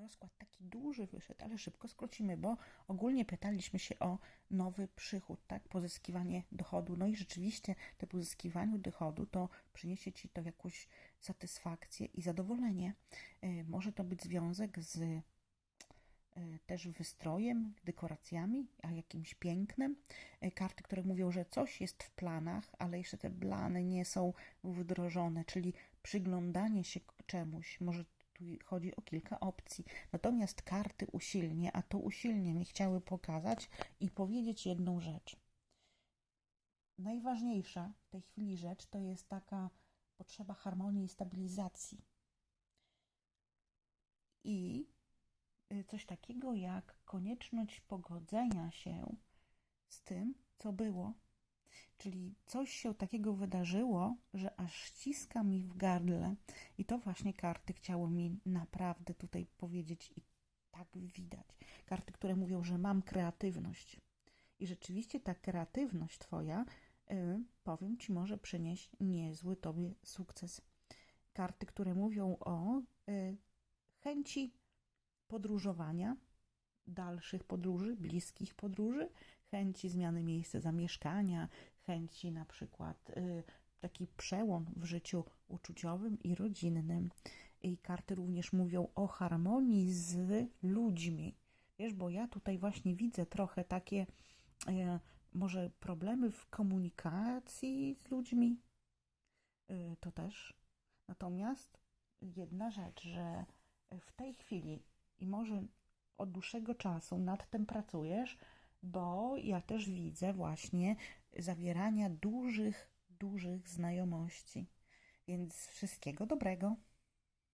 rozkład taki duży wyszedł, ale szybko skrócimy, bo ogólnie pytaliśmy się o nowy przychód, tak? Pozyskiwanie dochodu. No i rzeczywiście to pozyskiwanie dochodu to przyniesie ci to jakąś satysfakcję i zadowolenie. Y, Może to być związek z y, też wystrojem, dekoracjami, a jakimś pięknem. Y, Karty, które mówią, że coś jest w planach, ale jeszcze te plany nie są wdrożone, czyli przyglądanie się czemuś. Może tu chodzi o kilka opcji. Natomiast karty usilnie, a to usilnie mi chciały pokazać i powiedzieć jedną rzecz. Najważniejsza w tej chwili rzecz to jest taka potrzeba harmonii i stabilizacji. I y, coś takiego jak konieczność pogodzenia się z tym, co było. Czyli coś się takiego wydarzyło, że aż ściska mi w gardle. I to właśnie karty chciały mi naprawdę tutaj powiedzieć, i tak widać. Karty, które mówią, że mam kreatywność. I rzeczywiście ta kreatywność Twoja, y, powiem Ci, może przynieść niezły Tobie sukces. Karty, które mówią o y, chęci podróżowania, dalszych podróży, bliskich podróży, chęci zmiany miejsca zamieszkania, chęci na przykład y, taki przełom w życiu uczuciowym i rodzinnym. I karty również mówią o harmonii z ludźmi. Wiesz, bo ja tutaj właśnie widzę trochę takie e, może problemy w komunikacji z ludźmi. Y, To też. Natomiast jedna rzecz, że w tej chwili i może od dłuższego czasu nad tym pracujesz, bo ja też widzę właśnie zawierania dużych, dużych znajomości. Więc wszystkiego dobrego.